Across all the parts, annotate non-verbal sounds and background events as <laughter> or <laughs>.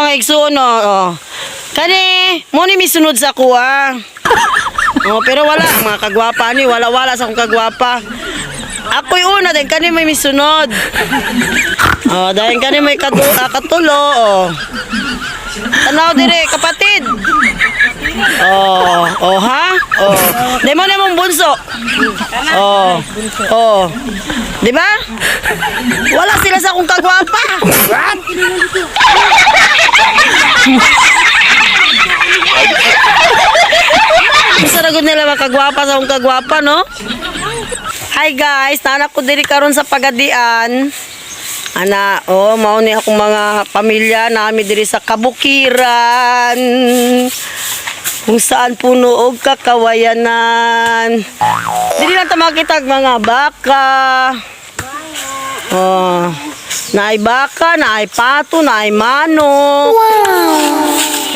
mga igsoon oh. oh. Kani, mo ni misunod sa kuha. oh, pero wala mga kagwapa ni, wala wala sa akong kagwapa. Ako'y una din kani may misunod. Oh, dahil kani may katu ah, katulo oh. Tanaw dire kapatid. Oh, oh ha? Oh. Di mo na mong bunso. Oh. Oh. Di ba? Wala sila sa akong kagwapa. Gud nila makagwapa sa akong kagwapa, no? Hi guys, nanak ko diri karon sa Pagadian. Ana, oh, mao ni akong mga pamilya nami diri sa Kabukiran. Kung saan puno og kakawayanan. Dili lang ta makita mga baka. Oh, naay baka, naay pato, naay manok.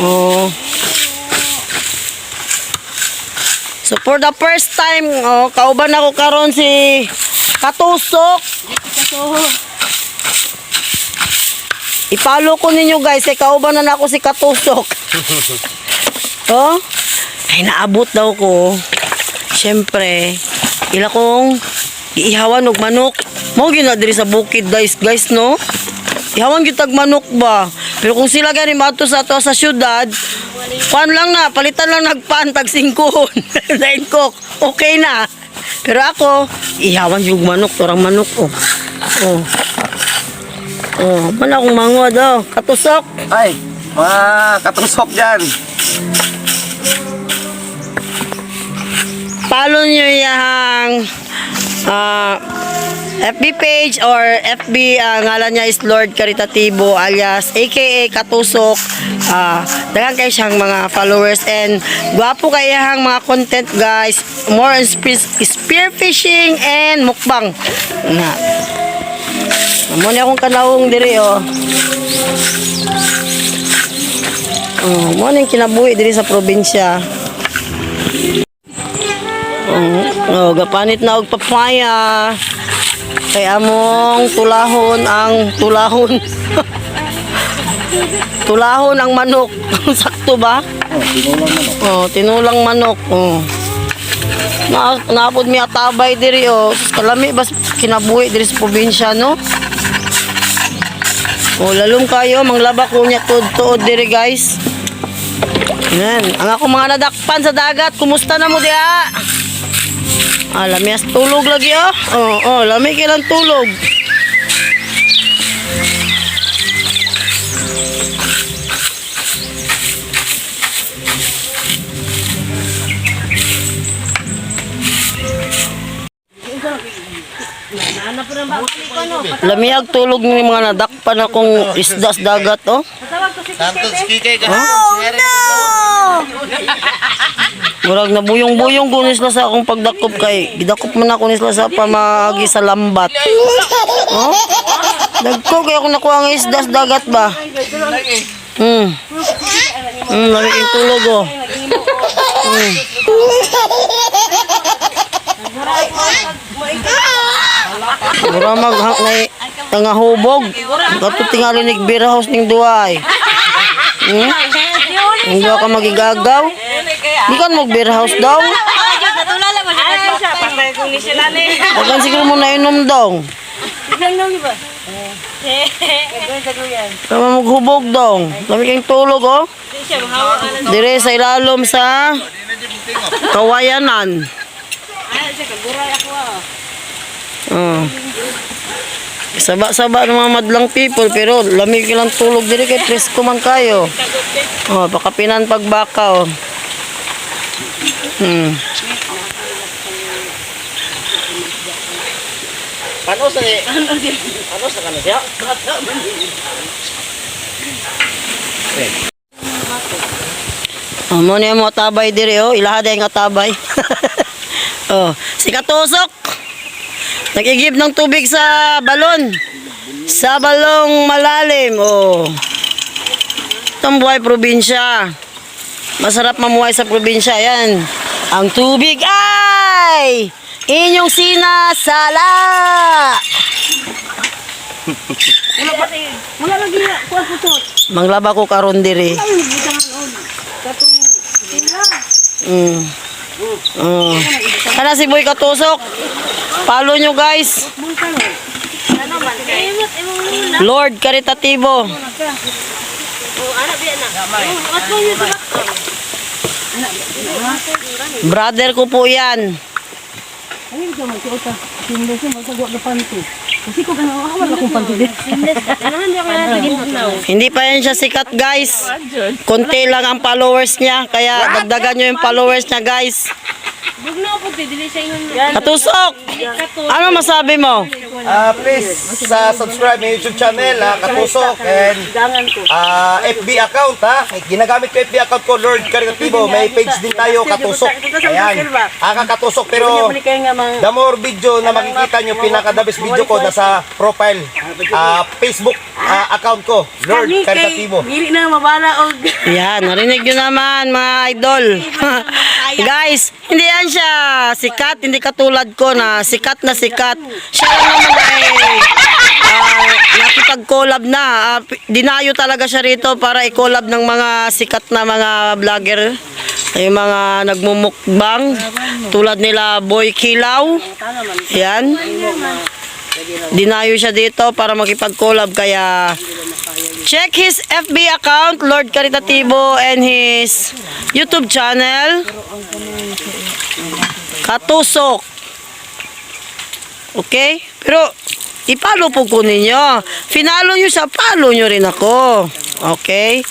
Oh. So for the first time, oh, kauban ako karon si Katusok. Ipalo ko ninyo guys, kay kauban na ako si Katusok. <laughs> oh, ay naabot daw ko. Siyempre, ila kong iihawan og manok. Mo gyud na diri sa bukid guys, guys no. Ihawan gyud tag manok ba. Pero kung sila gani mato sa to sa syudad, pan lang na, palitan lang nagpan tag singkon. Dain <laughs> cook, okay na. Pero ako, ihawan yung manok, turang manok oh. Oh. Oh, man akong mangod oh, katusok. Ay, mga katusok dyan. Follow nyo yung ah, FB page or FB ah, ngalan niya is Lord Caritativo alias aka Katusok. Ah, dagan kay siyang mga followers and gwapo kay hang mga content guys. More on spear, spear fishing and mukbang. Na. Amo ni akong kanawong diri oh. Oh, mo ning kinabuhi diri sa probinsya. Oh, oh, gapanit na og papaya. Kay among tulahon ang tulahon. <laughs> tulahon ang manok. <laughs> Sakto ba? Oh, tinulang manok. Oh. Na naapod mi atabay diri oh. Kalami bas kinabuhi diri sa probinsya no. Oh, lalong kayo manglaba ko nya tuod-tuod diri guys. Yan, ang ako mga nadakpan sa dagat, kumusta na mo diha? Ah, lamias tulog lagi oh. Oh, oh, lami kailang tulog. Lamiag tulog ni mga nadakpan akong isdas dagat oh. Santos kikay ka. Murag na buyong-buyong kunis la sa akong pagdakop kay gidakop man ako nisla sa pamagi sa lambat. Oh? Dagko kay ako nakuha nga isdas dagat ba? Hmm. Hmm, lami tulog oh. Hmm. Mura mag na tanga hubog. Kato tingali nig beer house ning duay. Hmm? Hindi ka magigagaw. Di ka mag beer house daw. Huwag siguro mo na inom daw. Tama maghubog daw. Lami kang tulog oh. Dire sa ilalom sa kawayanan. Oh. Saba-saba ng mga madlang people pero lamig lang tulog diri kay presko man kayo. Oh, pakapinan pagbaka oh. Hmm. Ano sa ni? Ano sa kanas ya? Oh, mo niya mo tabay diri oh, ilahad ang tabay. <laughs> oh, si Katusok. Nagigib ng tubig sa balon. Sa balong malalim. Oh. Itong buhay probinsya. Masarap mamuhay sa probinsya. Yan. Ang tubig ay inyong sinasala. Wala lagi, ko to. Manglaba ko karon diri. Mm. Mm. Kana si Boy Katusok. Follow nyo guys. Lord Caritatibo. Brother ko po yan. Hindi pa yan siya sikat guys. Konti lang ang followers niya. Kaya dagdagan nyo yung followers niya guys. Katusok! Ano masabi mo? Ah, please, sa subscribe ng YouTube channel, ah, Katusok, and ah, FB account, ha? Ginagamit ko FB account ko, Lord Caritativo. May page din tayo, Katusok. Ayan. Ah, Katusok, pero the more video na makikita nyo, pinaka-the best video ko, nasa profile, ah, Facebook ah, account ko, Lord Caritativo. Dili na mabala og Yan, narinig nyo naman mga idol. <laughs> Guys, hindi yan siya sikat, hindi katulad ko na sikat na sikat. Siya lang naman ay ah, nakipag-collab na. P- dinayo talaga siya rito para i-collab ng mga sikat na mga vlogger. Yung mga nagmumukbang tulad nila Boy Kilaw. Yan. Dinayo siya dito para makipag-collab kaya Check his FB account, Lord Caritativo, and his YouTube channel, Katusok. Okay? Pero, ipalo po ko ninyo. Finalo nyo sa follow nyo rin ako. Okay?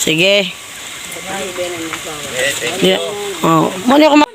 Sige. Yeah. Oh, muna ako